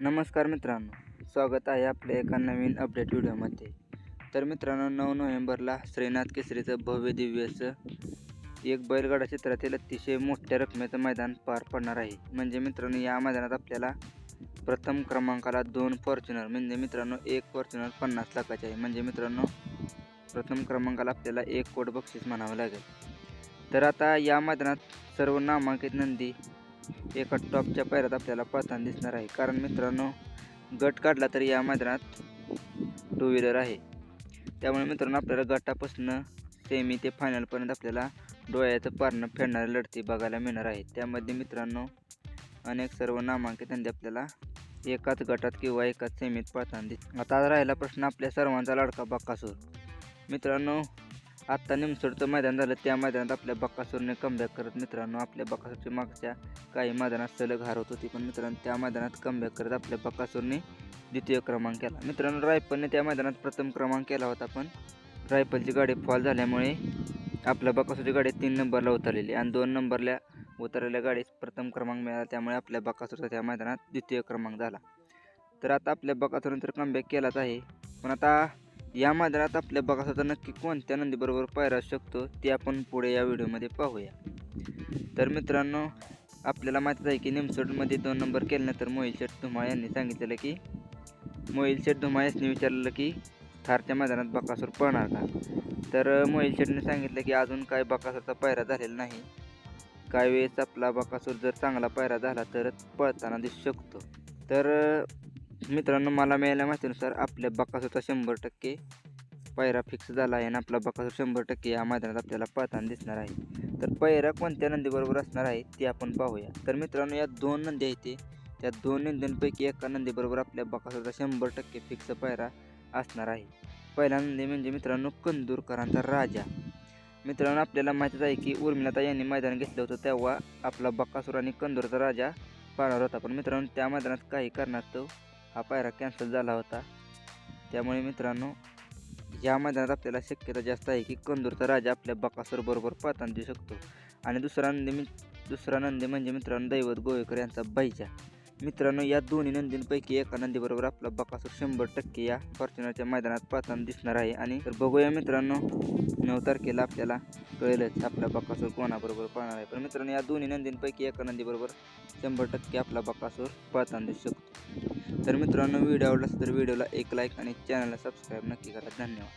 नमस्कार मित्रांनो स्वागत आहे आपल्या एका नवीन अपडेट व्हिडिओमध्ये. तर मित्रांनो नऊ नोव्हेंबरला श्रीनाथ केसरीचं भव्य दिव्यचं एक बैलगाडा क्षेत्रातील अतिशय मोठ्या रकमेचं मैदान पार पडणार आहे. म्हणजे मित्रांनो या मैदानात आपल्याला प्रथम क्रमांकाला दोन फॉर्च्युनर म्हणजे मित्रांनो एक फॉर्च्युनर पन्नास लाखाचे आहे. म्हणजे मित्रांनो प्रथम क्रमांकाला आपल्याला एक कोट बक्षीस म्हणावं लागेल. तर आता या मैदानात सर्व नामांकित नंदी एका टॉपच्या पायऱ्यात आपल्याला पळताना दिसणार आहे. कारण मित्रांनो गट काढला तरी या मैदानात टू व्हीलर आहे. त्यामुळे मित्रांनो आपल्याला गटापासून सेमी ते फायनलपर्यंत आपल्याला डोळ्याचं पारणं फेडणाऱ्या लढती बघायला मिळणार आहे. त्यामध्ये मित्रांनो अनेक सर्व नामांकित नंदी आपल्याला एकाच गटात किंवा एकाच सेमीत पळताना दिस आता राहिला प्रश्न आपल्या सर्वांचा लाडका बक्कासूर मित्रांनो आत्ता निमसोडचं मैदान झालं. त्या मैदानात आपल्या बक्कासूरने कमबॅक करत मित्रांनो आपल्या बक्कासूरच्या मागच्या काही मैदानात सलग हार होत होती. पण मित्रांनो त्या मैदानात कमबॅक करत आपल्या बक्कासूरने द्वितीय क्रमांक केला. मित्रांनो रायफलने त्या मैदानात प्रथम क्रमांक केला होता पण रायफलची गाडी फॉल झाल्यामुळे आपल्या बकासूरची गाडी तीन नंबरला उतरलेली आणि दोन नंबरला उतरलेल्या गाडीत प्रथम क्रमांक मिळाला. त्यामुळे आपल्या बकासूरचा त्या मैदानात द्वितीय क्रमांक झाला. तर आता आपल्या बकासूरने तर कमबॅक केलाच आहे. पण आता या मैदानात आपल्या बकासूरचा नक्की कोणत्या नंदीबरोबर पायरा शकतो ते आपण पुढे या व्हिडिओमध्ये पाहूया. तर मित्रांनो आपल्याला माहीतच आहे की निमसोडमध्ये दोन नंबर केल्यानंतर मोहिल शेठ धुमाळ यांनी सांगितलेलं की मोहिल शेठ धुमाळ यांनी विचारलेलं की थारच्या मैदानात बकासूर पळणार का? तर मोहिल शेठने सांगितलं की अजून काय बकासूरचा पायरा झालेला नाही. काही वेळेस आपला बकासूर जर चांगला पायरा झाला तरच पळताना दिसू शकतो. तर मित्रांनो मला मिळाल्या माहितीनुसार आपल्या बकासूरचा शंभर टक्के पायरा फिक्स झाला आहे आणि आपला बकासूर शंभर टक्के या मैदानात आपल्याला पळताना दिसणार आहे. तर पायरा कोणत्या नंदीबरोबर असणार आहे ते आपण पाहूया. तर मित्रांनो या दोन नंदी आहेत ते. त्या दोन नंदींपैकी एका नंदीबरोबर आपल्या बकासूरचा शंभर टक्के फिक्स पायरा असणार आहे. पहिला नंदी म्हणजे मित्रांनो कंदूरकरांचा राजा. मित्रांनो आपल्याला माहितीच आहे की उर्मिलाता यांनी मैदान घेतलं होतं तेव्हा आपला बकासूर आणि कंदूरचा राजा पाळणार होता. पण मित्रांनो त्या मैदानात काही कारणास्तव हा पायरा कॅन्सल झाला होता. त्यामुळे मित्रांनो या मैदानात आपल्याला शक्यता जास्त आहे की कंदूरचा राजा आपल्या बकासूर बरोबर देऊ शकतो. आणि दुसरा नंदी मी दुसरा नंदी म्हणजे मित्रांनो दैवत गोवेकर यांचा बैजा मित्रांनो या दोन्ही नंदींपैकी एका नंदीबरोबर आपला बकासूर शंभर टक्के या फॉर्च्युनरच्या मैदानात पळताना दिसणार आहे. आणि तर बघूया मित्रांनो नऊ तारखेला आपल्याला कळेलच आपला बकासूर कोणाबरोबर पाहणार आहे. पण मित्रांनो या दोन्ही नंदींपैकी एका नंदीबरोबर शंभर टक्के आपला बकासूर पळताना दिसू शकतो. तर मित्रांनो व्हिडिओ आवडला असेल तर व्हिडिओला एक लाईक आणि चॅनलला सबस्क्राईब नक्की करा. धन्यवाद.